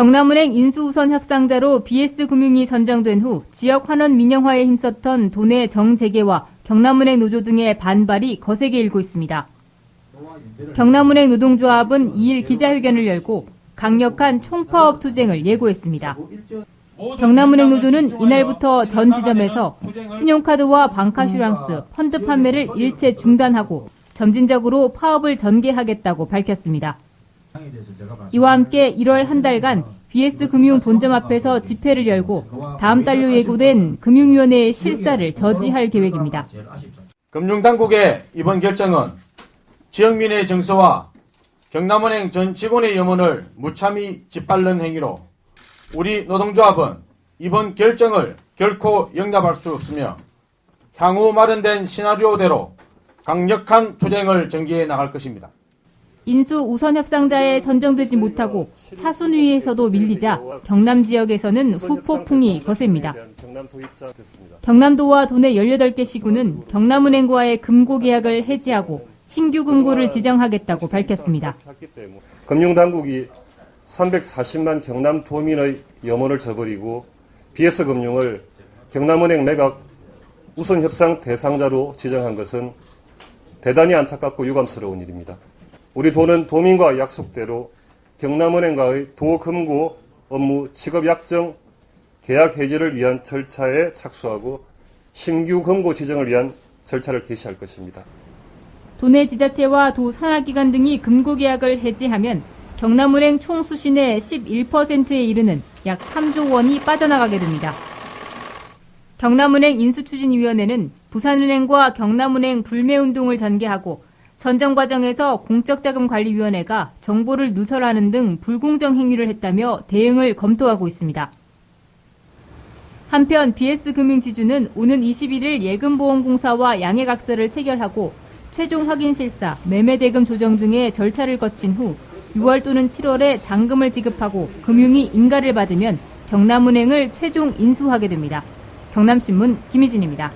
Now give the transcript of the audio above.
경남은행 인수우선 협상자로 BS금융이 선정된 후 지역 환원 민영화에 힘썼던 도내 정재계와 경남은행 노조 등의 반발이 거세게 일고 있습니다. 경남은행 노동조합은 2일 기자회견을 열고 강력한 총파업 투쟁을 예고했습니다. 경남은행 노조는 이날부터 전 지점에서 신용카드와 방카슈랑스, 펀드 판매를 일체 중단하고 점진적으로 파업을 전개하겠다고 밝혔습니다. 이와 함께 1월 한 달간 BS금융 본점 앞에서 집회를 열고 다음 달로 예고된 금융위원회의 실사를 저지할 계획입니다. 금융당국의 이번 결정은 지역민의 정서와 경남은행 전 직원의 염원을 무참히 짓밟는 행위로 우리 노동조합은 이번 결정을 결코 용납할 수 없으며 향후 마련된 시나리오대로 강력한 투쟁을 전개해 나갈 것입니다. 인수 우선 협상자에 선정되지 못하고 차순위에서도 밀리자 경남 지역에서는 후폭풍이 거셉니다. 경남도와 도내 18개 시군은 경남은행과의 금고 계약을 해지하고 신규 금고를 지정하겠다고 밝혔습니다. 금융당국이 340만 경남 도민의 염원을 저버리고 BS금융을 경남은행 매각 우선 협상 대상자로 지정한 것은 대단히 안타깝고 유감스러운 일입니다. 우리 도는 도민과 약속대로 경남은행과의 도금고 업무 취급 약정 계약 해지를 위한 절차에 착수하고 신규 금고 지정을 위한 절차를 개시할 것입니다. 도내 지자체와 도 산하기관 등이 금고 계약을 해지하면 경남은행 총 수신의 11%에 이르는 약 3조 원이 빠져나가게 됩니다. 경남은행 인수추진위원회는 부산은행과 경남은행 불매운동을 전개하고 선정 과정에서 공적자금관리위원회가 정보를 누설하는 등 불공정 행위를 했다며 대응을 검토하고 있습니다. 한편 BS금융지주는 오는 21일 예금보험공사와 양해각서를 체결하고 최종 확인 실사, 매매대금 조정 등의 절차를 거친 후 6월 또는 7월에 잔금을 지급하고 금융이 인가를 받으면 경남은행을 최종 인수하게 됩니다. 경남신문 김희진입니다.